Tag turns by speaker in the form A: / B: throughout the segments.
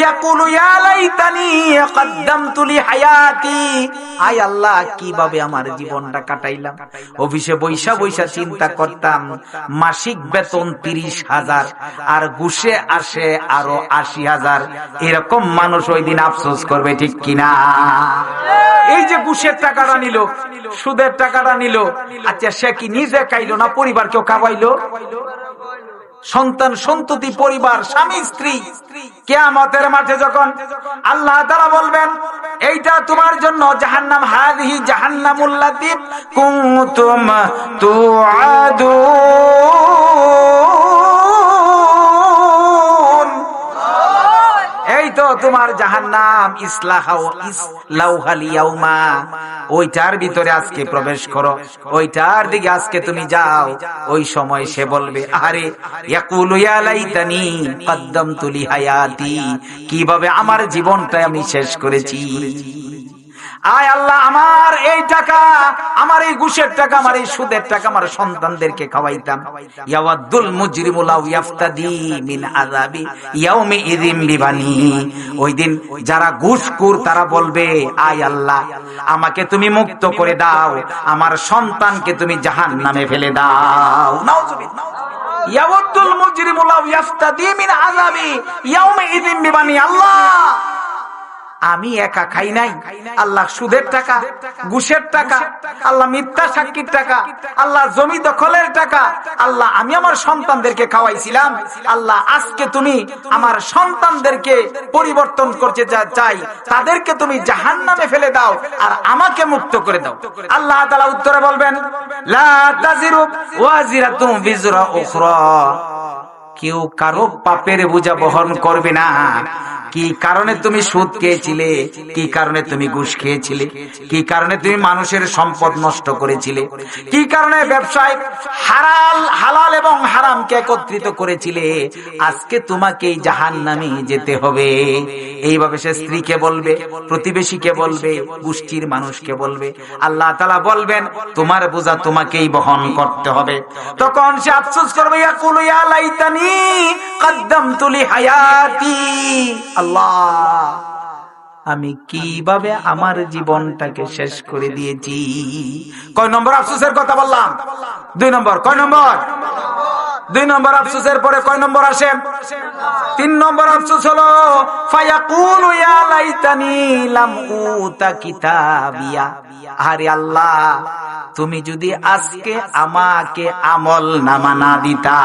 A: ইয়াকুলু ইয়া লি হায়াতি। আল্লাহ, কীভাবে আমার জীবনটা কাটাইলাম? অফিসে চিন্তা করতাম, মাসিক বেতন তিরিশ হাজার, আর ঘুষে আসে আরও আশি হাজার। এরকম মানুষ ওই দিন আফসোস করবে, ঠিক কিনা? এই যে ঘুষের টাকাটা নিল, সুদের টাকাটা নিল আচ্ছা সে কি নিজে খাইলো না পরিবারকেও খাওয়াইলো? সন্তান, সন্ততি, পরিবার, স্বামী, স্ত্রী। কেয়ামতের মাঠে যখন আল্লাহ তারা বলবেন, এইটা তোমার জন্য জাহান্নাম হারি হাদিহি জাহান্নামুল্লাতি কুনতুম তুআদুন। তোমার জাহান্নাম ইসলাহাও ইসলাউহাল ওইটার ভিতরে আজকে প্রবেশ করো। ওইটার দিকে আজকে তুমি যাও। ওই সময় সে বলবে আরে ইয়াকুলু ইয়া হায়াতি। কীভাবে আমার জীবনটা আমি শেষ করেছি? আয় আল্লাহ, আমার এই টাকা, আমার এই ঘুষের টাকা, আমার এই সুদের টাকা, আমার সন্তানদেরকে খাওয়াইতাম। ইয়াওয়াদ্দুল মুজরিমু লাউ ইয়াফতাদি মিন আযাবি ইয়াউমি ইযিম বিবানি। ওই দিন যারা ঘুষখোর তারা বলবে, আয় আল্লাহ, আমাকে তুমি মুক্ত করে দাও, আমার সন্তানকে তুমি জাহান্নামে ফেলে দাও। নাউজুবিল্লাহ ইয়াওয়াদ্দুল মুজরিমু লাউ ইয়াফতাদি মিন আযাবি ইয়াউমি ইযিম বিবানি, আল্লাহ। আমি একা খাই নাই। আল্লাহ সুদের টাকা, ঘুষের টাকা, আল্লাহ মিথ্যা সাক্ষীর টাকা, আল্লাহ জমি দখলের টাকা, আল্লাহ আমি আমার সন্তানদেরকে খাওয়াইছিলাম। আল্লাহ আজকে তুমি আমার সন্তানদেরকে পরিবর্তন করতে চাই। তাদেরকে তুমি জাহান নামে ফেলে দাও আর আমাকে মুক্ত করে দাও। আল্লাহ তালা উত্তরে বলবেন কেউ কারও পাপের বোঝা বহন করবে না। কি কারণে তুমি সুদ খেয়েছিলে? কি কারণে তুমি ঘুষ খেয়েছিলে? কি কারণে তুমি মানুষের সম্পদ নষ্ট করেছিলে? কি কারণে ব্যবসায় হারাল, হালাল এবং হারামকে একত্রিত করেছিলে? আজকে তোমাকে জাহান নামে যেতে হবে। এইভাবে সে স্ত্রীকে বলবে, প্রতিবেশীকে বলবে, গোষ্ঠীর মানুষকে বলবে। আল্লাহ তালা বলবেন, তোমার বোঝা তোমাকেই বহন করতে হবে। তখন সে আফসোস করবে আল্লাহ, আমি কীভাবে আমার জীবনটাকে শেষ করে দিয়েছি? কয় নম্বর? আফসোসের কথা বললাম। দুই নম্বর? কয় নম্বর? দুই নম্বর আফসোসের পরে কয় নম্বর আসে? তিন নম্বর আফসোস হলো আরে আল্লাহ, তুমি যদি আজকে আমাকে আমল নামা না দিতা।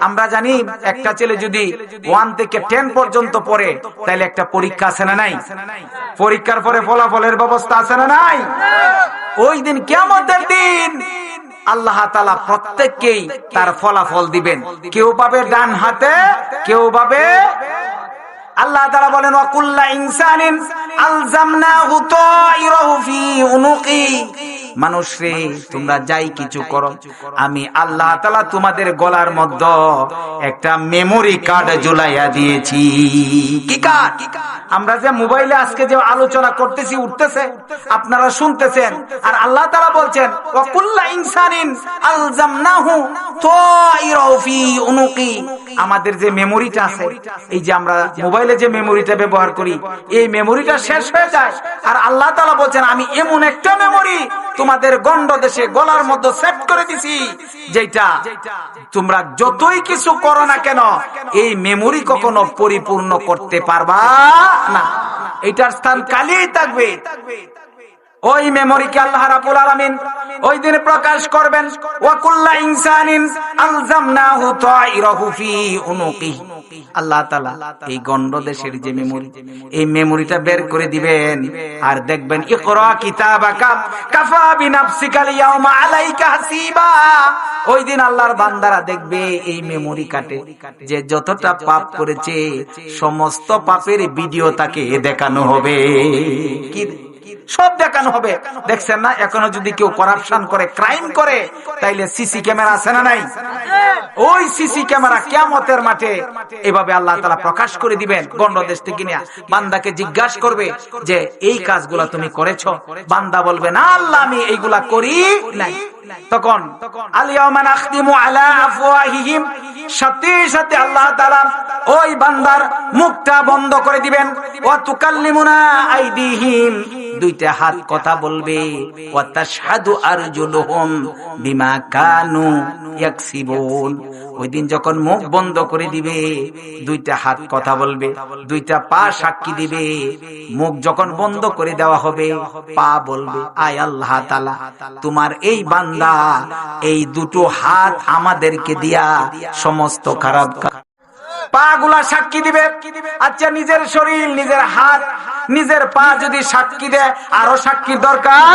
A: আমরা জানি একটা ছেলে যদি ওয়ান থেকে টেন পর্যন্ত পড়ে তাহলে একটা পরীক্ষা আছে না নাই? পরীক্ষার পরে ফলাফলের ব্যবস্থা আছে না নাই? ওই দিন কেমতের দিন আল্লাহ তালা প্রত্যেককেই তার ফলাফল দিবেন। কেউ পাবে ডান হাতে, কেউ পাবে আল্লাহ তারা বলেন অকুল্লা ইনসানিন ফি উনুকি। মানুষ রে তোমরা যাই কিছু করো। আমি আল্লাহ তালা তোমাদের গলার মধ্যে একটা মেমোরি কার্ড ঝুলাইয়া দিয়েছি। কি কার্ড আমরা যে মোবাইলে আজকে যে আলোচনা করতেছি উঠতেছে আপনারা শুনতেছেন। আর আল্লাহ তালা বলছেন ওয়াকুল্লা ইনসানিন আলজামনাহু তাইরাহু ফি উনুকি। আমাদের যে মেমোরিটা আছে এই যে আমরা মোবাইলে যে মেমোরিটা ব্যবহার করি এই মেমোরিটা শেষ হয়ে যায়। আর আল্লাহ তালা বলছেন আমি এমন একটা মেমোরি তোমাদের গন্ড দেশে গলার মধ্যে সেট করে দিছি যেটা তোমরা যতই কিছু করো না কেন, এই মেমোরি কখনো পরিপূর্ণ করতে পারবা না। এটার স্থান কালিই থাকবে। ওই মেমোরিকে আল্লাহ রাব্বুল আলামিন ওই দিন প্রকাশ করবেন, ওয়া কুল্লা ইনসানিন আলজামনাহু তাইরাহু ফি উনুকি আল্লাহ তাআলা এই গন্ড দেশের যে মেমোরি, এই মেমোরিটা বের করে দিবেন আর দেখবেন ওই দিন আল্লাহর বান্দারা দেখবে এই কাটে, যে যতটা পাপ করেছে, সমস্ত পাপের ভিডিও তাকে দেখানো হবে। কি সব দেখানো হবে। দেখছেন না? এখনও যদি কেউ করাপশন করে, ক্রাইম করে, তাইলে সিসি ক্যামেরা আছে না নাই? ওই সিসি ক্যামেরা কেমতের মাঠে এভাবে আল্লাহ তালা প্রকাশ করে দিবেন গন্ড দেশ থেকে নিয়ে। বান্দাকে জিজ্ঞাসা করবে যে, এই কাজগুলা তুমি করেছ? বান্দা বলবে, না আল্লাহ, আমি এইগুলা করি নাই। তখন আল্লাহ দুইটা হাত কথা বলবে। বিমা কানু ওই দিন যখন মুখ বন্ধ করে দিবে, দুইটা হাত কথা বলবে, দুইটা পা সাক্ষী দিবে, মুখ যখন বন্ধ করে দেওয়া হবে, পা বলবে, আয় আল্লাহ তালা তোমার এই বান্দা এই দুটো হাত আমাদেরকে দিয়া সমস্ত খারাপ পা গুলা সাক্ষী দিবে। আচ্ছা নিজের শরীর, নিজের হাত, নিজের পা যদি সাক্ষী দেয়, আরও সাক্ষীর দরকার?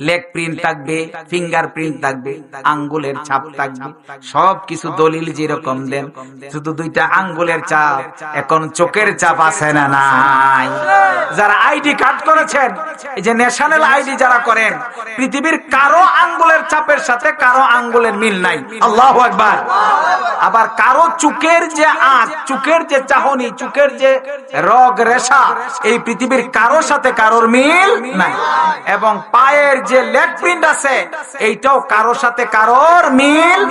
A: লেগ প্রিন্ট থাকবে ফিঙ্গার প্রিন্ট থাকবে, আঙ্গুলের ছাপ থাকবে সব কিছু দলিল যেরকম দেন, শুধু দুইটা আঙ্গুলের চাপ এখন চোখের চাপ আছে না নাই? যারা আইডি কার্ড করেছেন, এই যে ন্যাশনাল আইডি যারা করেন, পৃথিবীর কারও আঙ্গুলের চাপের সাথে কারও আঙ্গুলের মিল নাই। আল্লাহ একবার আবার কারও চুকের যে আঁক চুকের যে চাহনি, চুকের যে রগ, রেশা, এই পৃথিবীর কারও সাথে কারোর মিল নাই। এবং পায়ের যে লেগ প্রিন্ট আছে, এইটাও কারও সাথে কারোর মিল।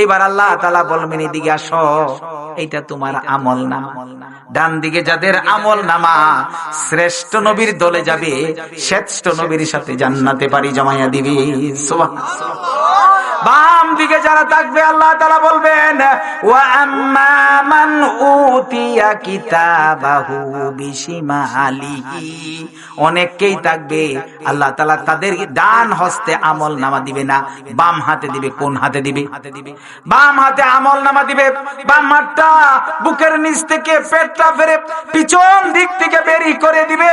A: এইবার আল্লাহ এইটা তোমার আমল যাদের আমল নামা, শ্রেষ্ঠ নবীর দলে যাবে, শ্রেষ্ঠ নবীর সাথে জান্নাতে পারি জমাইয়া দিবি। বাম দিকে যারা থাকবে, আল্লাহ তালা বলবেন মান উতিয়া কিতাবাহু অনেককেই থাকবে, আল্লাহ তাদের ডান হস্তে আমল নামা দিবে না, বাম হাতে দিবে, কোন হাতে দিবে? বাম হাতে আমল নামা দিবে, বাম হাতটা বুকের নিচ থেকে পেটটা ফেরে পিছন দিক থেকে বেরি করে দিবে।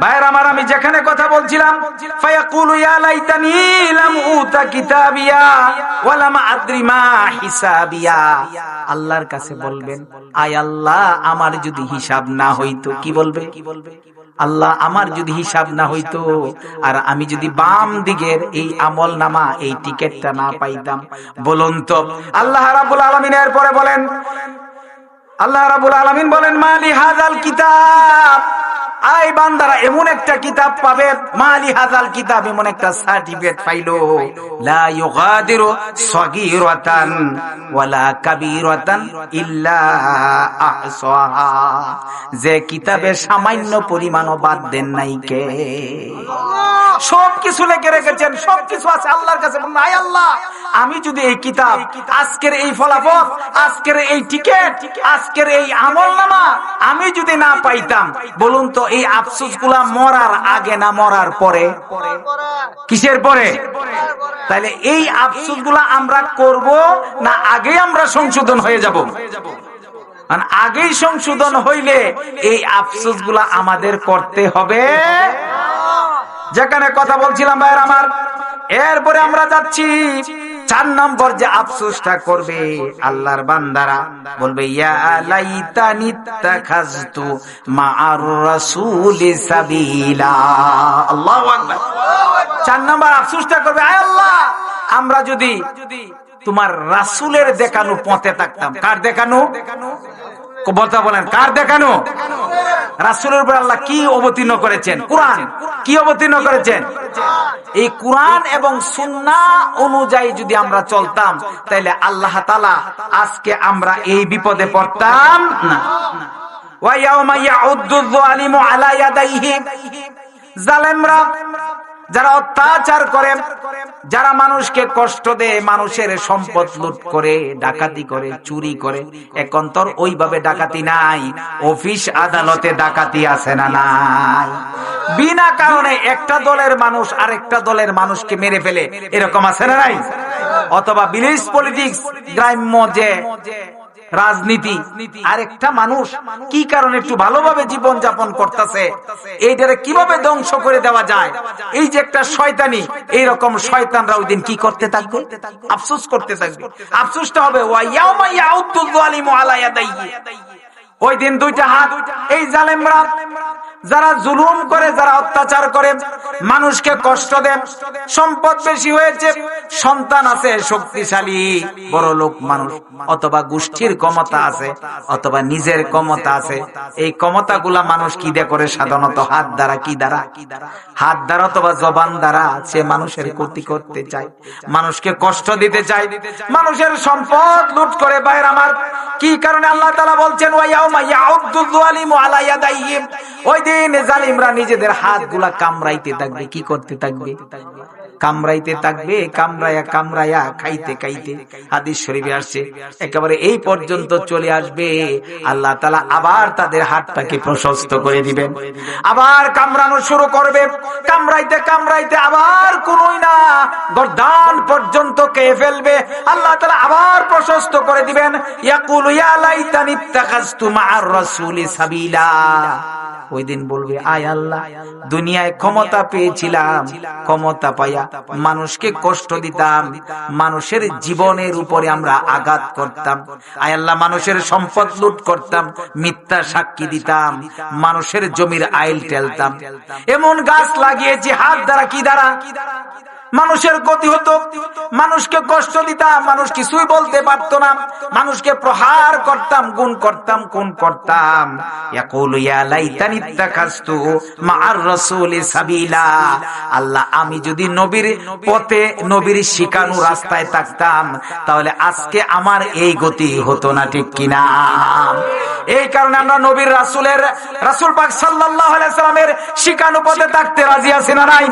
A: ভাইয়ের আমার, আমি যেখানে কথা বলছিলাম, ফায়াকুলু ইয়া লাইতানি লাম উতা কিতাবিয়া ওয়া লাম আদরি মা হিসাবিয়া। আল্লাহর কাছে বলবেন, আয় আল্লাহ, আমার যদি হিসাব না হইতো, কি বলবে? আল্লাহ, আমার যদি হিসাব না হইতো, আর আমি যদি বাম দিকের এই আমল নামা, এই টিকেটটা না পাইতাম, বলুন তো। আল্লাহ রাব্বুল আলামিন এর পরে বলেন, আল্লাহ রাব্বুল আলামিন বলেন, মালি হাজাল কিতাব? আই বান্দারা, এমন একটা কিতাব পাবে, মালি হাজাল কিতাব, এমন একটা সার্টিফিকেট পাইলো। লা ইউগাদিরু সগীরাতান ওয়ালা কাবীরাতান ইল্লা আহসাহা। যে কিতাবে সামান্য পরিমাণও বাদ দেন নাই কে? সব কিছু লিখে রেখেছেন সব কিছু আছে আল্লাহর কাছে। আয় আল্লাহ, আমি যদি এই কিতাব, আজকের এই ফলাফল, আজকের এই টিকেট, আজকের এই আমল নামা আমি যদি না পাইতাম, বলুন তো এই আফসোসগুলা মরার আগে না মরার পরে? কিসের পরে? তাহলে এই আফসোসগুলা আমরা করব না আগে আমরা সংশোধন হয়ে যাব? কারণ আগেই সংশোধন হইলে এই আফসোস আমাদের করতে হবে। যেখানে কথা বলছিলাম, ভাইয়ের আমার। এরপরে আমরা যাচ্ছি। চার নম্বর যে আফসোসটা করবে আল্লাহর বান্দারা, বলবে চার নম্বর আফসোসটা করবে আমরা যদি তোমার রাসূলের দেখানো পথে থাকতাম। কার দেখানো? বলতে বলেন, কার দেখানো? রাসুলের উপর আল্লাহ কি অবতীর্ণ করেছেন? কোরআন। কি অবতীর্ণ করেছেন? এই কোরআন এবং সুন্না অনুযায়ী যদি আমরা চলতাম তাহলে আল্লাহ তালা আজকে আমরা এই বিপদে পড়তাম না। মাইয়া ইয়াউদ্দু যালিমু আলা ইয়াদাইহি। জালেমরা যারা অত্যাচার করে, যারা মানুষকে কষ্ট দেয়, মানুষের সম্পদ লুট করে, ডাকাতি করে, চুরি করে এখন তোর ওইভাবে ডাকাতি নাই, অফিস আদালতে ডাকাতি আছে না নাই। বিনা কারণে একটা দলের মানুষ আরেকটা দলের মানুষকে মেরে ফেলে, এরকম আছে না নাই? অথবা বিলিশ পলিটিক্স, গ্রাম্য যে রাজনীতি। আরেকটা মানুষ কি কারণে একটু ভালোভাবে জীবন যাপন করতেছে, এইটারে কীভাবে ধ্বংস করে দেওয়া যায়? এই যে একটা শয়তানি, এইরকম শয়তানরা ওই দিন কি করতে থাকবে? আফসোস করতে থাকবে। আফসোসটা হবে ওই দিন দুইটা হাত, এই জালেমরা যারা জুলুম করে, যারা অত্যাচার করে, মানুষকে কষ্ট দেন, সম্পদ বেশি হয়েছে, সন্তান আছে, শক্তিশালী, বড় লোক মানুষ, অথবা গোষ্ঠীর ক্ষমতা আছে, অথবা নিজের ক্ষমতা আছে। এই ক্ষমতা গুলা মানুষ কি দিয়ে করে? সাধারণত হাত দ্বারা কি দ্বারা? হাত দ্বারা অথবা জবান দ্বারা সে মানুষের ক্ষতি করতে চায়, মানুষকে কষ্ট দিতে চায়, মানুষের সম্পদ লুট করে বাইরে আমার। কি কারণে আল্লাহ তালা বলছেন ওই দিন জালিমরা নিজেদের হাতগুলা কামড়াইতে থাকবে, কি করতে থাকবে? কামড়াইতে থাকবে খাইতে খাইতে। হাদিস শরীফে আসছে, একেবারে এই পর্যন্ত চলে আসবে। আল্লাহ তালা আবার তাদের হাতটাকে প্রশস্ত করে দিবেন। আবার কামড়ানো শুরু করবে। কামড়াইতে কামড়াইতে আবার কোনই না গর্দান পর্যন্ত কে ফেলবে। আল্লাহ তালা আবার প্রশস্ত করে দিবেন, ইয়াকুল ইয়া লাইতানি ইত্তাখাযতু মা'আর রাসূলি সাবিলা। ওই দিন বলবে, আয় আল্লাহ, দুনিয়ায় ক্ষমতা পেয়েছিলাম, ক্ষমতা পাইয়া মানুষকে কষ্ট দিতাম, মানুষের জীবনের উপরে আমরা আঘাত করতাম। আয় আল্লাহ, মানুষের সম্পদ লুট করতাম, মিথ্যা সাক্ষী দিতাম, মানুষের জমির আইল টেলতাম এমন গাছ লাগিয়েছি, হাত দ্বারা কি দ্বারা? মানুষের ক্ষতি হতো, মানুষকে কষ্ট দিতাম, মানুষ কিছুই বলতে পারতো না। মানুষকে প্রহার করতাম, গুণ করতাম কোন করতাম। মা'আর রাসূলি সাবিলা। আল্লাহ, আমি যদি নবীর পথে নবীর শিখানো রাস্তায় থাকতাম, তাহলে আজকে আমার এই গতি হতো না, ঠিক কিনা? এই কারণে আমরা নবীর রাসূলের, রাসূল পাক সাল্লাল্লাহু আলাইহি সাল্লামের শিখানো পথে থাকতে রাজি আছি না নাই?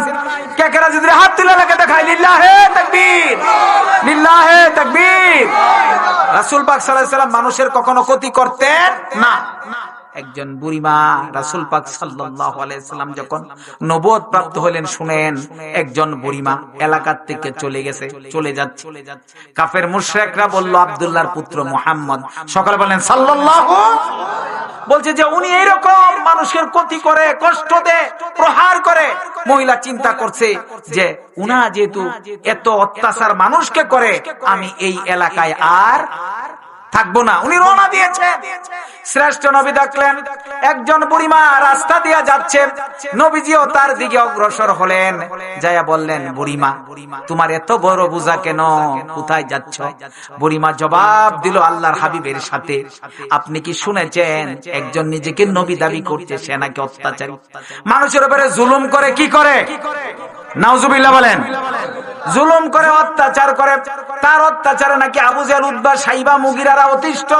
A: কে কে রাজি? দিলে হাত তুলে লেগে দেখাই, লিল্লাহে তাকবীর লিল্লাহে তাকবীর। রাসূল পাক সাল্লাল্লাহু আলাইহি সাল্লাম মানুষের কখনো ক্ষতি করতেন না। একজন বুড়িমা রাসুল পাক সাল্লাম যখন নবদ প্রাপ্ত হলেন, শুনেন, একজন বুড়িমা এলাকার থেকে চলে গেছে, চলে যাচ্ছে। কাফের মুশরিকরা বলল, আব্দুল্লাহর পুত্র মুহাম্মদ। সকালে বলেন সাল্লাল্লাহু বলছে যে, উনি এইরকম মানুষের ক্ষতি করে, কষ্ট দেয়, প্রহার করে। মহিলা চিন্তা করছে যে, উনা যেহেতু এত অত্যাচার মানুষকে করে, আমি এই এলাকায় আর থাকব না। উনি রওনা দিয়েছেন শ্রেষ্ঠ নবী দেখলেন একজন বুড়িমা রাস্তা দিয়ে যাচ্ছে। নবীজিও তার দিকে অগ্রসর হলেন। যায়া বললেন, বুড়িমা, তোমার এত বড় বোঝা কেন? কোথায় যাচ্ছ? বুড়িমা জবাব দিল আল্লাহর হাবিবের সাথে, আপনি কি শুনেছেন? একজন নিজেকে নবী দাবি করছে, সে নাকি অত্যাচারী? মানুষের উপরে জুলুম করে, কি করে? নাউজুবিল্লাহ বলেন। জুলুম করে, অত্যাচার করে। তার অত্যাচারে নাকি আবু জাল উদ্বা সাইবা, মুগিরারা অতিষ্ঠ।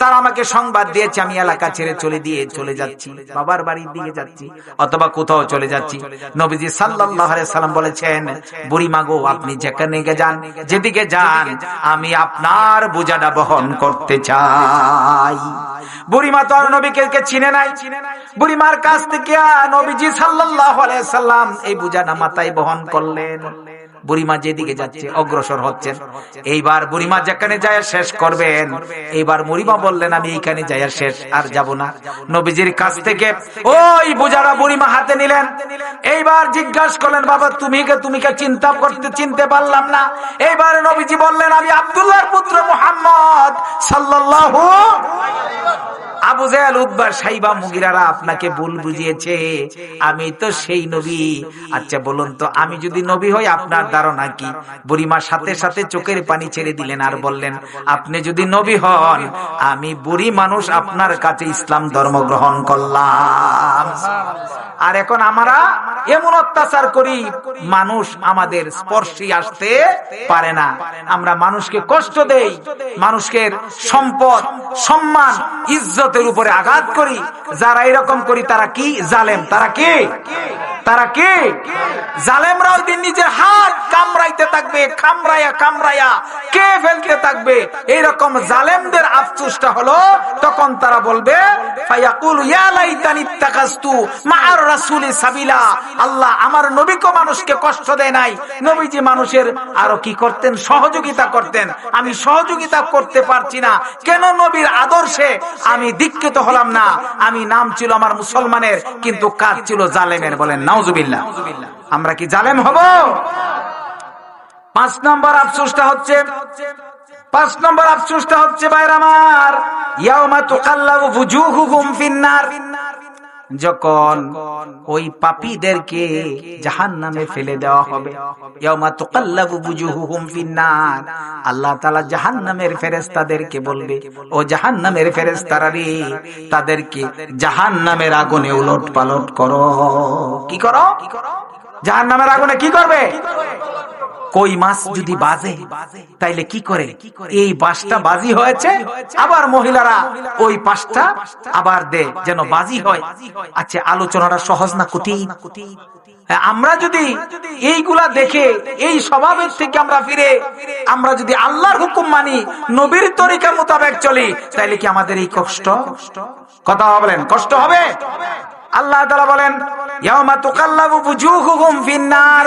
A: তার আমাকে সংবাদ দিয়েছে, আমি এলাকা ছেড়ে চলে দিয়ে চলে যাচ্ছি। বাবার বাড়ির দিকে যাচ্ছি, অথবা কোথাও চলে যাচ্ছি। নবীজি সাল্লাল্লাহু আলাইহি সাল্লাম বলেছেন, বুড়ি মাগো, আপনি যেখানে যান, যেদিকে যান, আমি আপনার বোঝাটা বহন করতে চাই। বুড়িমা তো আর নবীকে কে চিনে নাই? বুড়িমার কাছ থেকে, নবীজি সাল্লাল্লাহু আলাইহি সাল্লাম, এই বোঝাটা মাথায় বহন করলেন। বুড়িমা যেদিকে যাচ্ছে অগ্রসর হচ্ছেন। এইবার বুড়িমা যেখানে যায় শেষ করবেন এইবার মুড়িমা বললেন আমি এইখানে যাই শেষ আর যাব না। নবীজির কাছ থেকে ওই বুঝারা বুড়িমা হাতে নিলেন। এইবার জিজ্ঞাসা করলেন বাবা তুমি কে? তুমি কে? চিন্তা করতে চিনতে পারলাম না। এইবার নবীজি বললেন আমি আব্দুল্লাহর পুত্র মুহাম্মদ সাল্লাল্লাহু আবু জায়াল উদ্বার সাইবা মুগিরারা আপনাকে ভুল বুঝিয়েছে। আমি তো সেই নবী। আচ্ছা বলুন তো আমি যদি নবী হই আপনার ধারণা কি বুড়িমা সাথে সাথে চোখের পানি ছেড়ে দিলেন আর বললেন আপনি যদি নবী হন আমি বুড়ি মানুষ আপনার কাছে ইসলাম ধর্ম গ্রহণ করলাম। আর এখন আমরা এমন অত্যাচার করি মানুষ আমাদের স্পর্শে আসতে পারে না। আমরা মানুষকে কষ্ট দেই মানুষকে সম্পদ সম্মান ইজ্জতের উপরে আঘাত করি। যারা এরকম করি তারা কি জালেম? তারা কি? তারা কি? জালেমরা ওই দিন নিজের হাত কামড়াইতে থাকবে, কামড়াইয়া কামড়াইয়া কে ফেলতে থাকবে? এইরকম জালেমদের আফসোসটা হলো, তখন তারা বলবে আমি সহযোগিতা করতে পারছি না। কেন নবীর আদর্শে আমি দীক্ষিত হলাম না? আমি নাম ছিল আমার মুসলমানের, কিন্তু কাজ ছিল জালেমের বলেন নাউজুবিল্লাহ। আমরা কি জালেম হব? পাঁচ নম্বর আফসোসটা হচ্ছে, পাঁচ নম্বর আফসোসটা হচ্ছে বাইরামার ইয়াউমা তুকাল্লাবু ফুজুহুহুম ফিন্নার যখন ওই পাপীদেরকে জাহান্নামে ফেলে দেওয়া হবে আল্লাহ তাআলা জাহান্নামের ফেরেশতাদেরকে বলবে, ও জাহান্নামের ফেরেশতারা রে, তাদেরকে জাহান্নামের আগুনে উলট পালট করো। কি করো? জাহান্নামের আগুনে কি করবে? কই মাছ যদি বাজে তাইলে কি করে? এই বাসটা বাজি হয়েছে আবার মহিলারা ওই পাশটা আবার দে যেন বাজি হয়। আচ্ছা আলোচনাটা সহজ না কঠিন? হ্যাঁ, আমরা যদি এইগুলা দেখে এই স্বভাবের থেকে আমরা ফিরে আমরা যদি আল্লাহর হুকুম মানি নবীর তরিকা মোতাবেক চলি তাইলে কি আমাদের এই কষ্ট? কথা বলেন কষ্ট হবে? আল্লাহ তাআলা বলেন ইয়াউমা তুকাল্লাবু বুজুহুহুম ফিন্নার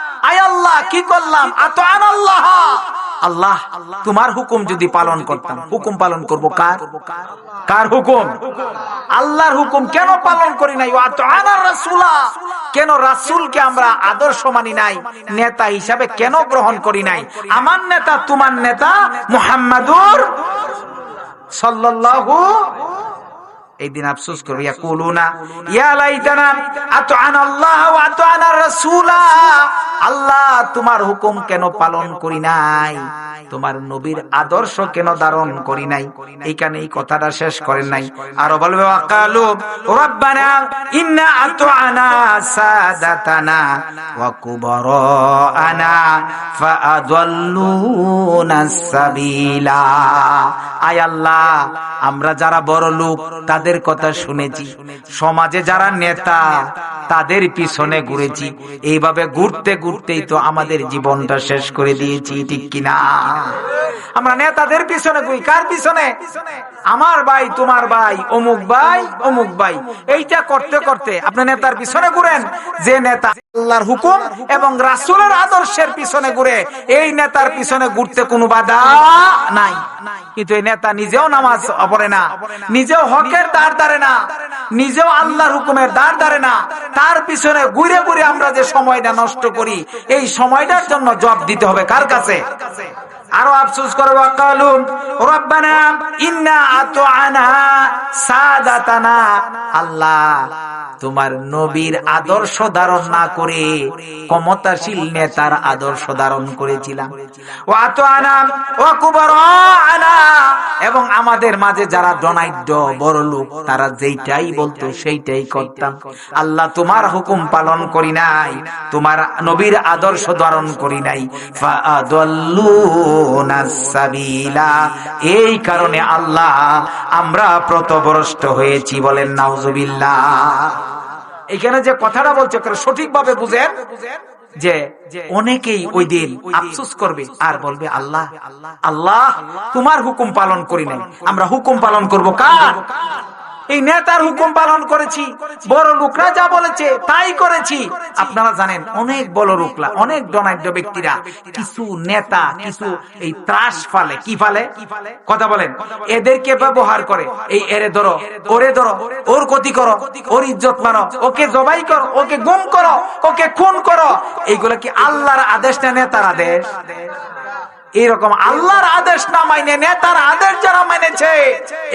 A: আল্লাহ তোমার হুকুম যদি পালন করতাম, হুকুম পালন কার? কার হুকুম? আল্লাহর হুকুম কেন পালন করি নাই? কেন রাসূলকে আমরা আদর্শ মানি নাই, নেতা হিসাবে কেন গ্রহণ করি নাই? আমার নেতা, তোমার নেতা মুহাম্মাদুর সাল্লাল্লাহু এই দিন আফসোস করবে ইয়াকুলুনা। ইয়া লাইতানা আল্লাহ ওয়া রাসূলা। আল্লাহ তোমার হুকুম কেন পালন করি নাই? তোমার নবীর আদর্শ কেন ধারণ করি নাই? এইখানে এই কথাটা শেষ করেন নাই। আরও বলবে ওয়াকালু রাব্বানা ইন্না সাদাতানা ওয়া কুবারানা ফাআদাল্লুনা সাবিলা। আয় আল্লাহ আমরা যারা বড় লোক তাদের কথা শুনেছি। সমাজে যারা নেতা তাদের পিছনে ঘুরেছি। এইভাবে ঘুরতে ঘুরতেই তো আমাদের জীবনটা শেষ করে দিয়েছি ঠিক কিনা? আমরা নেতাদের পিছনে ঘুরি। কার পিছনে? আমার ভাই, তোমার ভাই, অমুক ভাই অমুক ভাই। এইটা করতে করতে আপনি নেতার পিছনে ঘুরেন, যে নেতা আল্লাহর হুকুম এবং রাসূলের আদর্শের পিছনে ঘুরে, এই নেতার পিছনে ঘুরতে কোনো বাধা নাই। কিন্তু এই নেতা নিজেও নামাজ পড়ে না, নিজেও হকের দাঁড় দাঁড়ে না, নিজেও আল্লাহর হুকুমের দাঁড় দাঁড়ে না। তার পিছনে ঘুরে ঘুরে আমরা যে সময়টা নষ্ট করি, এই সময়টার জন্য জব দিতে হবে কার কাছে? আরও আফসোস করবে ওয়াকালু রব্বানা ইন্না আতআনা সাদাতানা। আল্লাহ তোমার নবীর আদর্শ ধারণ না করে ক্ষমতাশীল নেতার আদর্শ ধারণ করেছিলাম। ও আতআনা ও কুবরানা এবং আমাদের মাঝে যারা ডনাইড বড় লোক, তারা যেইটাই বলতো সেইটাই করতাম। আল্লাহ তোমার হুকুম পালন করি নাই, তোমার নবীর আদর্শ ধারণ করি নাই। ফাআদাল্লুনা এই কারণে আল্লাহ আমরা প্রতভ্রষ্ট হয়েছি বলেন, নাউজুবিল্লাহ। এখানে যে কথাটা বলছে সঠিকভাবে বুঝেন যে অনেকেই ওই দিন আফসোস করবে, আর বলবে, আল্লাহ আল্লাহ, তোমার হুকুম পালন করি নাই। আমরা হুকুম পালন করব কার? এই নেতার হুকুম পালন করেছি। বড় লোকরা যা বলেছে, তাই করেছি। আপনারা জানেন, অনেক বড় লোকরা অনেক ডনাঢ্য ব্যক্তিরা, কিছু নেতা, কিছু এই ত্রাস ফালে। কি ফালে? কথা বলেন। এদেরকে ব্যবহার করে, এই এরে ধরো, ওরে ধরো, ওর ক্ষতি করো, ওর ইজ্জত মানো, ওকে জবাই করো, ওকে গুম করো, ওকে খুন করো। এইগুলো কি আল্লাহর আদেশ না নেতার আদেশ? এইরকম আল্লাহর আদেশ না মাইনে, নেতার আদেশ যারা মেনেছে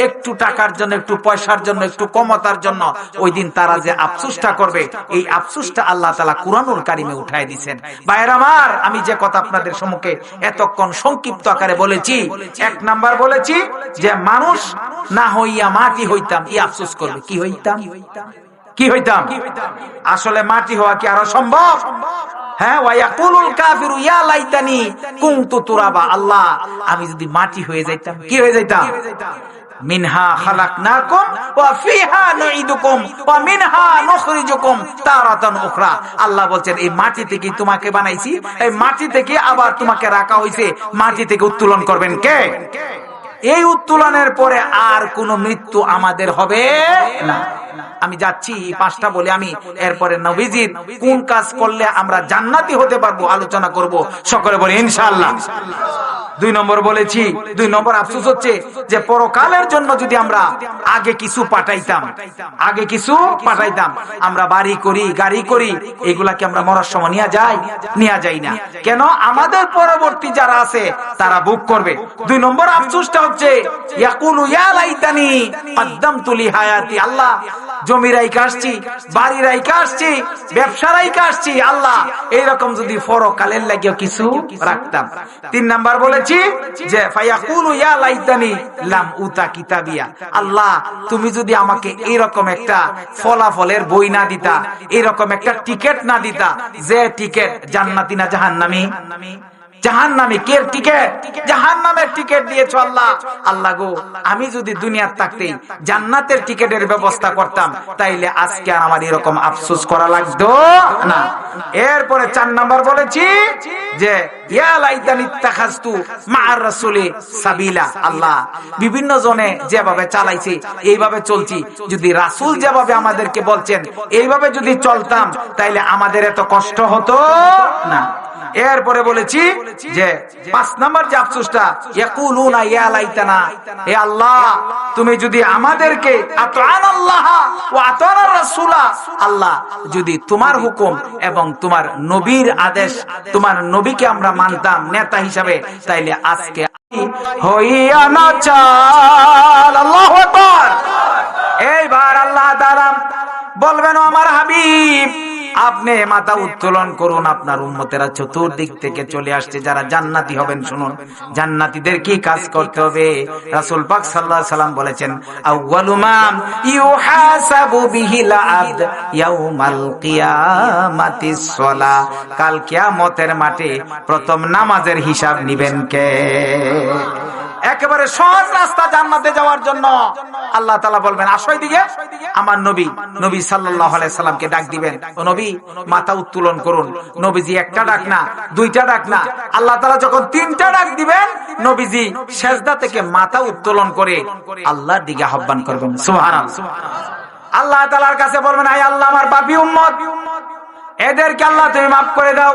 A: একটু টাকার জন্য, একটু পয়সার জন্য, একটু কমতার জন্য, ওই দিন তারা যে আফসুসটা করবে, এই আফসুসটা আল্লাহ তালা কুরানুল কারিমে উঠাই দিচ্ছেন বাইর আমার, আমি যে কথা আপনাদের সম্মুখে এতক্ষণ সংক্ষিপ্ত আকারে বলেছি, এক নাম্বার বলেছি যে মানুষ না হইয়া মাটি হইতাম এই আফসুস করবে। কি হইতাম? কি হইতাম? আসলে মাটি হওয়া কি আরও সম্ভব? হ্যাঁ আল্লাহ, আমি যদি মাটি হয়ে যাইতাম, কি হয়ে যাইতাম? মিনহা মিনহা আল্লাহ বলছেন, এই মাটি থেকে তোমাকে বানাইছি, এই মাটি থেকে আবার তোমাকে রাখা হইছে, মাটি থেকে উত্তোলন করবেন কে? এই উত্তোলনের পরে আর কোন মৃত্যু আমাদের হবে না। আমি যাচ্ছি পাঁচটা বলে আমি, এরপরে নবীজির কোন কাজ করলে আমরা জান্নাতি হতে পারব আলোচনা করব। সকলে বলে ইনশাআল্লাহ। দুই নম্বর বলেছি, দুই নম্বর আফসোস হচ্ছে যে পরকালের জন্য যদি আমরা আগে কিছু পাঠাইতাম, আগে কিছু পাঠাইতাম, আমরা বাড়ি করি, গাড়ি করি, এগুলাকে আমরা মরার সময় নিয়ে যাই নিয়ে যাই না। কেন? আমাদের পরবর্তী যারা আছে, তারা বুক করবে। দুই নম্বর আফসোসটা হচ্ছে আল্লাহ, জমি রাইকা আসছি, বাড়ি রাইকা আসছি, ব্যবসা রাইকা আসছি, আল্লাহ, এইরকম যদি পরকালের লাগিয়ে কিছু রাখতাম। তিন নাম্বার বলেছি যে উতা কিতাবিয়া। আল্লাহ, তুমি যদি আমাকে এরকম একটা ফলাফলের বই না দিতা, এরকম একটা টিকেট না দিতা, যে টিকেট জান্নাতি না জাহান্নামী? জাহান নামে কে টিকেট জাহান নামের টিকিট দিয়েছ আল্লাহ। আল্লাহ গো, আমি যদি দুনিয়ার থাকতেই জান্নাতের টিকেটের ব্যবস্থা করতাম, তাইলে আজকে আর আমার এরকম আফসোস করা লাগতো না। এরপরে চার নাম্বার বলেছি যে লাইতানি ইত্তাখাজতু মা'আর রাসূলি সাবিলা। আল্লাহ, বিভিন্ন জনে যেভাবে চালাইছে, এইভাবে চলছি। যদি রাসূল যেভাবে আমাদেরকে বলছেন, এইভাবে যদি চলতাম, তাইলে আমাদের এত কষ্ট হতো না। এরপরে বলেছি যে পাঁচ নাম্বার যে আফসোসটা, ইয়াকুলুনা ইয়া লাইতানা, হে আল্লাহ, তুমি যদি আমাদেরকে আল্লাহ, যদি তোমার হুকুম এবং তোমার নবীর আদেশ, তোমার নবীকে আমরা মানতাম নেতা হিসাবে, তাইলে আজকে হইয়া না চাল। আল্লাহু আকবার। আপনি মাথা উত্তোলন করুন, আপনার উম্মতেরা চতুর্দিক থেকে চলে আসছে, যারা জান্নাতি হবেন, শুনুন। জান্নাতীদের কি কাজ করতে হবে? রাসুল পাক আলাইহি সাল্লাম বলেছেন, আউয়ালু মা ইউহাসাবু বিহিল কাল কিয়ামতের মাঠে প্রথম নামাজের হিসাব নিবেন কে? একেবারে সহজ রাস্তা জান্নাতে যাওয়ার জন্য আল্লাহ তালা বলবেন আসই দিকে আমার নবী নবী সাল্লাহ সাল্লামকে ডাক দিবেন, ও নবী, মাথা উত্তোলন করুন। নবীজি একটা ডাক না, দুইটা ডাক না। আল্লাহ তালা যখন তিনটা ডাক দিবেন, নবীজি শেষদা থেকে মাথা উত্তোলন করে আল্লাহর দিকে আহ্বান করবেন। সুহান আল্লাহ তালার কাছে বলবেন আই আল্লাহ, আমার বাপি উম্মত। এদেরকে আল্লাহ তুমি মাফ করে দাও।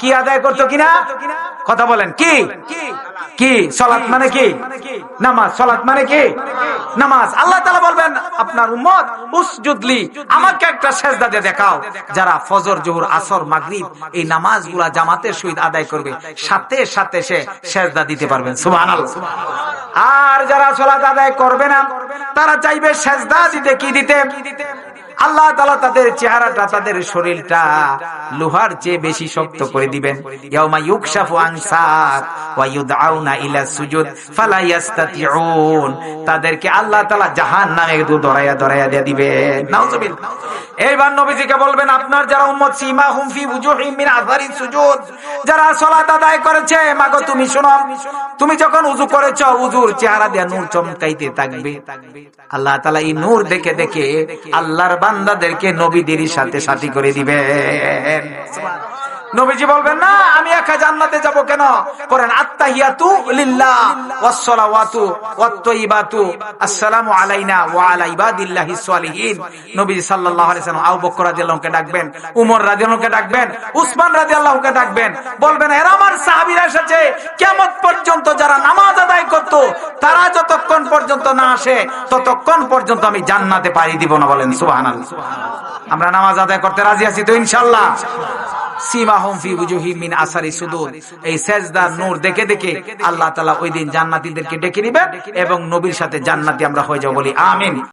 A: কি আদায় করতো কিনা? কথা বলেন, কি? কি? সলাৎ মানে কি? নামাজ। সলাৎ মানে কি? নামাজ। আল্লাহ তালা বলবেন, আপনার উম্মত, উসজুদলি, আমাকে একটা সেজদা দিয়ে দেখাও। যারা ফজর, জোহর, আসর, মাগরিব এই নামাজগুলা জামাতের সহিত আদায় করবে, সাথে সাথে সে সেজদা দিতে পারবেন। সুবহানাল্লাহ। আর যারা সলাৎ আদায় করবে না, তারা চাইবে সেজদা দিতে, কি দিতে? আল্লাহ তালা তাদের চেহারাটা, তাদের শরীরটা লোহার চেয়ে বেশি শক্ত করে দিবেন। তাদেরকে আল্লাহ তাআলা জাহান্নামে দু দরায়া দরায়া দিয়ে দিবেন। এইবার নবীজিকে বলবেন, আপনার যারা উম্মত, সীমা হুম ফি বুজুহিম আযারি সুজুদ, যারা আদায় করেছে, মাগো তুমি শোনো, তুমি যখন উযু করেছ, উযুর চেহারা দিয়ে নূর চমকাইতে থাকবে। আল্লাহ তাআলা এই নূর দেখে দেখে আল্লাহর বান্দাদেরকে নবীদের সাথে সাথী করে দিবেন। নবীজি বলবেন, না, আমি একা জান্নাতে যাব কেন? করেন, আত্তাহিয়াতু লিল্লাহ ওয়াসসালাওয়াতু আসসালামু আলাইনা ওয়া আলা ইবাদিল্লাহিস সালিহিন। নবীজি সাল্লাল্লাহু আলাইহি আবু বকর ডাকবেন, উমর ডাকবেন, উসমান ডাকবেন, বলবেন, এরা আমার সাহাবীরা এসেছে। কিয়ামত পর্যন্ত যারা নামাজ আদায় করত, তারা যতক্ষণ পর্যন্ত না আসে, ততক্ষণ পর্যন্ত আমি জান্নাতে পাড়ি দিব না বলেন, সুবহানাল্লাহ। আমরা নামাজ আদায় করতে রাজি আছি তো ইনশাআল্লাহ? মিন আসারি এই দেখে দেখে আল্লাহ তাআলা ওই দিন জান্নাতীদেরকে ডেকে নেবেন এবং নবীর সাথে জান্নাতি আমরা হয়ে যাব বলি, আমিন।